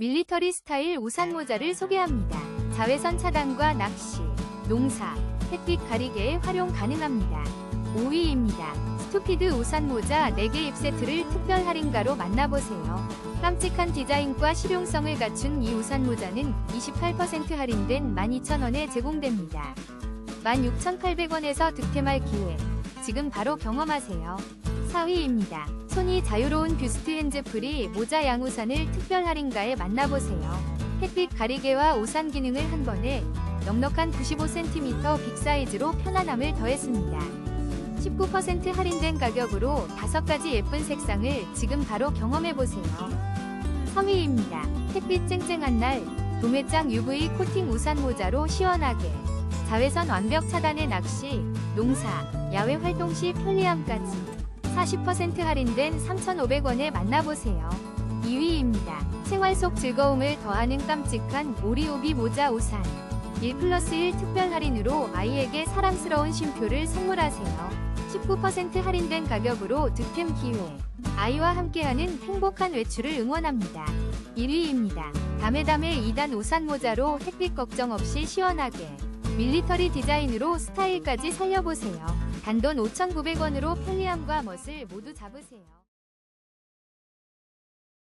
밀리터리 스타일 우산 모자를 소개합니다. 자외선 차단과 낚시, 농사, 햇빛 가리개에 활용 가능합니다. 5위입니다. 스투피드 우산 모자 4개 입 세트를 특별 할인가로 만나보세요. 깜찍한 디자인과 실용성을 갖춘 이 우산 모자는 28% 할인된 12,000원에 제공됩니다. 16,800원에서 득템할 기회. 지금 바로 경험하세요. 4위입니다. 손이 자유로운 뷰스트 핸즈 프리 모자 양우산을 특별 할인가에 만나보세요. 햇빛 가리개와 우산 기능을 한 번에 넉넉한 95cm 빅 사이즈로 편안함을 더했습니다. 19% 할인된 가격으로 5가지 예쁜 색상을 지금 바로 경험해보세요. 3위입니다. 햇빛 쨍쨍한 날 도매장 UV 코팅 우산 모자로 시원하게 자외선 완벽 차단의 낚시, 농사, 야외 활동 시 편리함까지 40% 할인된 3,500원에 만나보세요. 2위입니다. 생활 속 즐거움을 더하는 깜찍한 오리오비 모자 우산 1 플러스 1 특별 할인으로 아이에게 사랑스러운 쉼표를 선물하세요. 19% 할인된 가격으로 득템 기회. 아이와 함께하는 행복한 외출을 응원합니다. 1위입니다. 다메다메 2단 우산 모자로 햇빛 걱정 없이 시원하게 밀리터리 디자인으로 스타일까지 살려보세요. 단돈 5,900원으로 편리함과 멋을 모두 잡으세요.